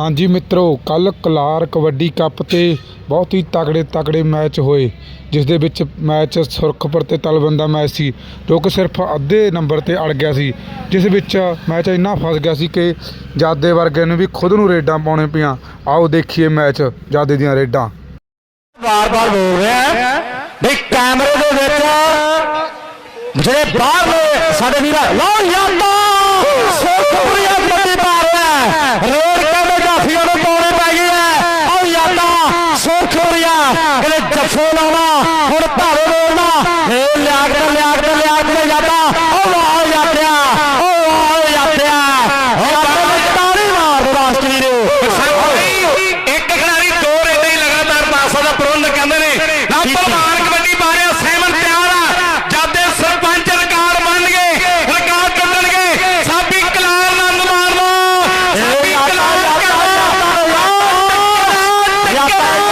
ਹਾਂਜੀ ਮਿੱਤਰੋ ਕੱਲ ਕਲਾਰ ਕਬੱਡੀ ਕੱਪ ਤੇ ਬਹੁਤ ਹੀ ਤਕੜੇ ਤਕੜੇ ਮੈਚ ਹੋਏ ਜਿਸ ਦੇ ਵਿੱਚ ਮੈਚ ਸੁਰਖਪੁਰ ਤੇ ਤਲਵੰਦਾ ਮੈਚ ਸੀ, ਜੋ ਕਿ ਸਿਰਫ ਅੱਧੇ ਨੰਬਰ ਤੇ ਅੜ ਗਿਆ ਸੀ, ਜਿਸ ਵਿੱਚ ਮੈਚ ਇੰਨਾ ਫਸ ਗਿਆ ਸੀ ਕਿ ਜਾਦੇ ਵਰਗੇ ਨੂੰ ਵੀ ਖੁਦ ਨੂੰ ਰੇਡਾਂ ਪਾਉਣੇ ਪਈਆਂ। ਆਓ ਦੇਖੀਏ ਮੈਚ ਜਾਦੇ ਦੀਆਂ ਰੇਡਾਂ। ਵਾਰ-ਵਾਰ ਬੋਲ ਰਿਹਾ ਵੀ ਕੈਮਰੇ ਦੇ ਵਿੱਚ ਜਿਹੜੇ ਬਾਹਰਲੇ ਸਾਡੇ ਵੀਰ, ਲਓ ਯਾਦਾ ਪਿੱਛੇ ਲਾਉਣਾ ਹੁਣ ਭਾਵੇਂ ਬੋਲਣਾ ਹੇ ਲਿਆਗ ਤੇ ਲਿਆਗ ਤੇ ਲਿਆਗ ਤੇ ਜਾਂਦਾ ਉਹ ਵਾਹ ਯਾਤਿਆ ਉਹ ਵਾਹ ਯਾਤਿਆ ਉਹ ਬਾਬੇ ਨੇ ਤਾੜੀ ਮਾਰ ਰਾਸ਼ਟਰੀ ਨੇ। ਇੱਕ ਖਿਡਾਰੀ ਦੋ ਰੇਟੇ ਹੀ ਲਗਾਤਾਰ ਪਾਸਾ ਦਾ ਪ੍ਰਬੰਧ ਕਹਿੰਦੇ ਨੇ। ਨਾ ਭਲਵਾਨ ਕਬੱਡੀ ਪਾ ਰਿਹਾ ਸਹਿਮਨ ਪਿਆਰ ਆ। ਜਾਦੇ ਸਰਪੰਚ ਰਿਕਾਰਡ ਬਣ ਗਏ ਰਿਕਾਰਡ ਕੱਢਣਗੇ ਸਾਬੀ ਕਲਾਰ ਨੰਦ ਮਾਰਵਾ ਸਾਬੀ ਕਲਾਰ ਯਾਤਾ ਯਾਤਾ